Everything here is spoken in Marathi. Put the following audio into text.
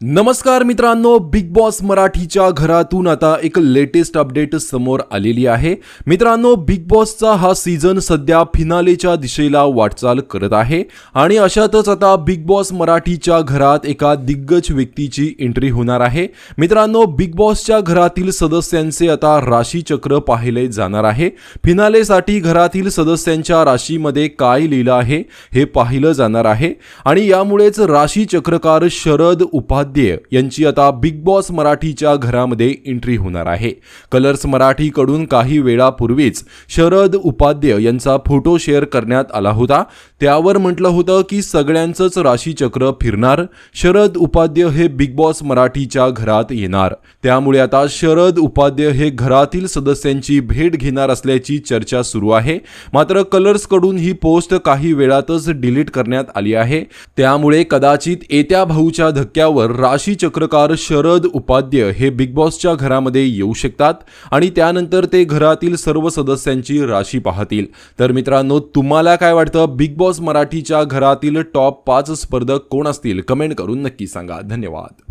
नमस्कार मित्रांनो बिग बॉस मराठीच्या घरातून आता एक लेटेस्ट अपडेट समोर आलेली आहे. मित्रांनो बिग बॉसचा हा सीझन सध्या फिनालेच्या दिशेला वाटचाल करत आहे. आणि अशातच आता बिग बॉस मराठीच्या घरात एका दिग्गज व्यक्तीची एंट्री होणार आहे. मित्रांनो बिग बॉसच्या घरातील सदस्यांचे आता राशीचक्र पाहिले जाणार आहे. फिनालेसाठी घरातील सदस्यांच्या राशीमध्ये काय लिहिलं आहे हे पाहिलं जाणार आहे. आणि यामुळेच राशीचक्रकार शरद उपाध्याय यांची आता बिग बॉस मराठीच्या घरामध्ये एंट्री होणार आहे. कलर्स मराठीकडून काही वेळापूर्वीच शरद उपाध्य यांचा फोटो शेअर करण्यात आला होता. त्यावर म्हटलं होतं की सगळ्यांचंच राशीचक्र फिरणार. शरद उपाध्य हे बिग बॉस मराठीच्या घरात येणार. त्यामुळे आता शरद उपाध्य हे घरातील सदस्यांची भेट घेणार असल्याची चर्चा सुरू आहे. मात्र कलर्सकडून ही पोस्ट काही वेळातच डिलीट करण्यात आली आहे. त्यामुळे कदाचित येत्या भाऊच्या धक्क्यावर राशी चक्रकार शरद उपाध्य हे बिग बॉसच्या घरामध्ये येऊ शकतात आणि त्यानंतर ते घरातील सर्व सदस्यांची राशी पाहतील. तर मित्रांनो तुम्हाला काय वाटतं? बिग बॉस मराठीच्या घरातील टॉप पाच स्पर्धक कोण असतील? कमेंट करून नक्की सांगा. धन्यवाद.